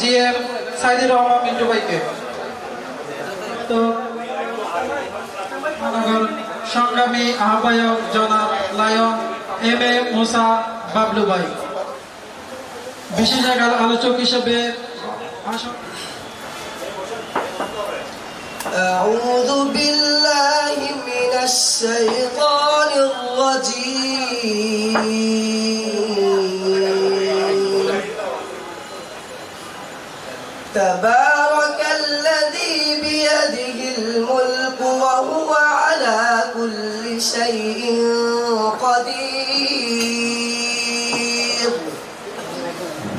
G M Saidur Rahman Mintu ভাইকে তো মহানগর সংগ্রামী আহ্বায়ক জনাব lion M A Musa Bablu ভাই বিশেষ এক আলোচক হিসেবে ভাষণ أعوذ بالله من الشيطان تبارك الذي بيده الملك وهو على كل شيء قدير.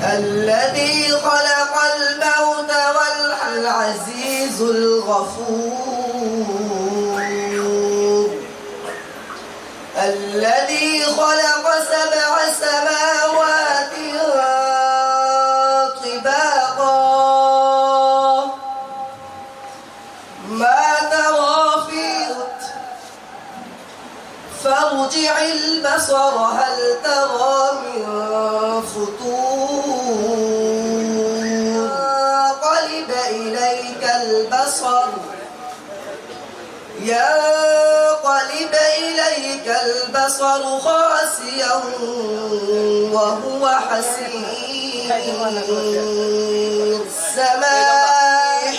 الذي خلق الموت والعزيز الغفور. الذي فارجع البصر هل ترى من فطور قلب إليك البصر. ينقلب إليك البصر خاسيا وهو حسير. السماء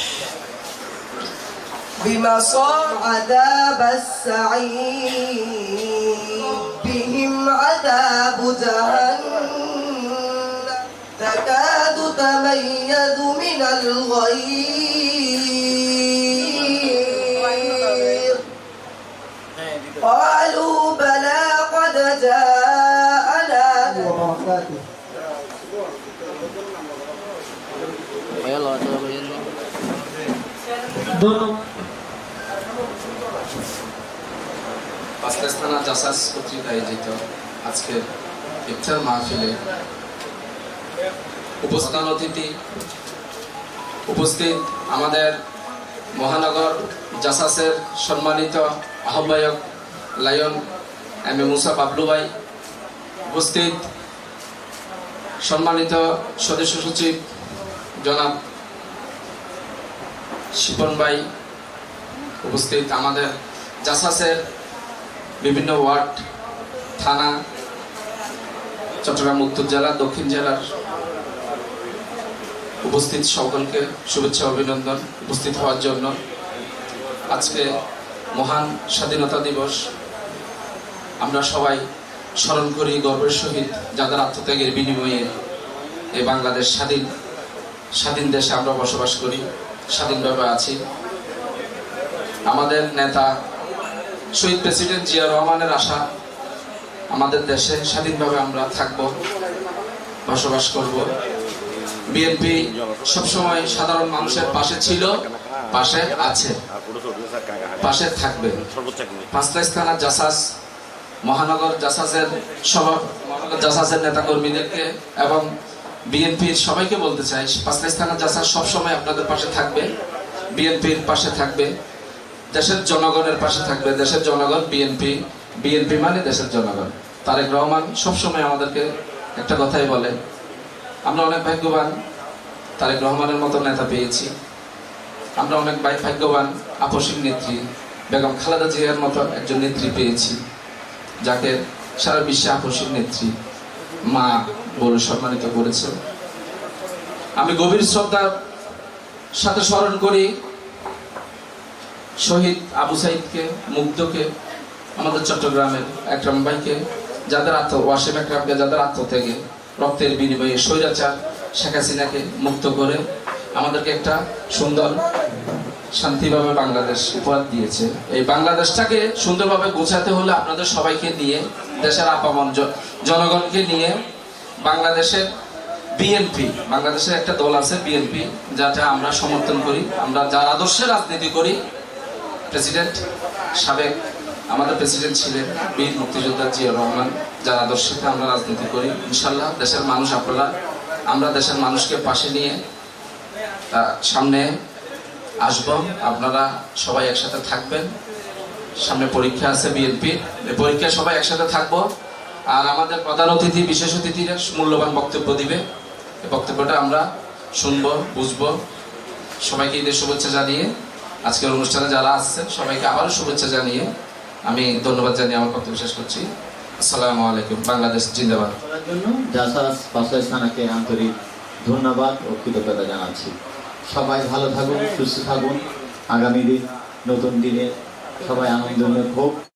بمصار عذاب السعير. عذاب جهنم تكاد تميز من الغير قالوا بلى قد جاءنا ধন্যবাদ পাঁচলাস থানা জাসাস কর্তৃক আয়োজিত আজকের ইফতার মাহফিলে উপস্থান অতিথি, উপস্থিত আমাদের মহানগর জাসাসের সম্মানিত আহ্বায়ক Lion M A Musa Bablu ভাই, উপস্থিত সম্মানিত সদস্য সচিব জনাব শিপন ভাই, উপস্থিত আমাদের জাসাসের বিভিন্ন ওয়ার্ড, থানা চট্টগ্রাম উত্তর জেলা, দক্ষিণ জেলার উপস্থিত সকলকে শুভেচ্ছা, অভিনন্দন উপস্থিত হওয়ার জন্য। আজকে মহান স্বাধীনতা দিবস। আমরা সবাই স্মরণ করি গর্বের সহিত যাদের আত্মত্যাগের বিনিময়ে এই বাংলাদেশ স্বাধীন স্বাধীন দেশে আমরা বসবাস করি স্বাধীনভাবে আছি। আমাদের নেতা শহীদ প্রেসিডেন্ট জিয়া রহমানের আশা আমাদের দেশে স্বাধীনভাবে আমরা থাকব, বসবাস করব। বিএনপি সবসময় সাধারণ মানুষের পাশে ছিল, পাশে আছে, পাশে থাকবে। পাঁচলাইশ থানা জাসাস, মহানগর জাসাসের সভা, মহানগর জাসাসের নেতাকর্মীদেরকে এবং বিএনপির সবাইকে বলতে চাই পাঁচটা থানা জাসাস সবসময় আপনাদের পাশে থাকবে, বিএনপির পাশে থাকবে, দেশের জনগণের পাশে থাকবে, দেশের জনগণ বিএনপি বিএনপি মানে দেশের জনগণ। তারেক রহমান সবসময় আমাদেরকে একটা কথাই বলে, আমরা অনেক ভাগ্যবান, তারেক রহমানের মতো নেতা পেয়েছি। আমরা অনেক ভাগ্যবান আপসিক নেত্রী, বেগম খালেদা জিয়ার মতো একজন নেত্রী পেয়েছি, যাকে সারা বিশ্বে আপসিক নেত্রী, মা বলে সম্মানিত করেছে। আমি গভীর শ্রদ্ধার সাথে স্মরণ করি শহীদ আবু সাইদকে, মুগ্ধকে আমাদের চট্টগ্রামের একরাম ভাইকে, যাদের আত্ম, ওয়াসিম একরামকে যাদের আত্ম থেকে রক্তের বিনিময়ে স্বৈরাচার শেখ হাসিনাকে মুক্ত করে আমাদেরকে একটা সুন্দর, শান্তিভাবে বাংলাদেশ উপহার দিয়েছে। এই বাংলাদেশটাকে সুন্দরভাবে গোছাতে হলে আপনাদের সবাইকে নিয়ে, দেশের আপামন জনগণকে নিয়ে বাংলাদেশের বিএনপি, বাংলাদেশের একটা দল আছে বিএনপি যাটা আমরা সমর্থন করি, আমরা যার আদর্শে রাজনীতি করি, প্রেসিডেন্ট সাবেক আমাদের প্রেসিডেন্ট ছিলেন বীর মুক্তিযোদ্ধা জিয়া রহমান, যার আদর্শে আমরা রাজনীতি করি। ইনশাল্লাহ দেশের মানুষ আপনারা, আমরা দেশের মানুষকে পাশে নিয়ে সামনে আসব। আপনারা সবাই একসাথে থাকবেন। সামনে পরীক্ষা আছে বিএনপি পরীক্ষায় সবাই একসাথে থাকব। আর আমাদের প্রধান অতিথি, বিশেষ অতিথিরা মূল্যবান বক্তব্য দিবে। এই বক্তব্যটা আমরা শুনব, বুঝব। সবাইকে ঈদের শুভেচ্ছা জানিয়ে আজকের অনুষ্ঠানে যারা আসছেন, সবাইকে আবারও শুভেচ্ছা জানিয়ে আমি ধন্যবাদ জানিয়ে আমার কথা বিশ্বাস করছি। আসসালামু আলাইকুম, বাংলাদেশ জিন্দাবাদ। জন্য আন্তরিক ধন্যবাদ ও কৃতজ্ঞতা জানাচ্ছি। সবাই ভালো থাকুন, সুস্থ থাকুন। আগামী দিন, নতুন দিনে সবাই আনন্দময় হোক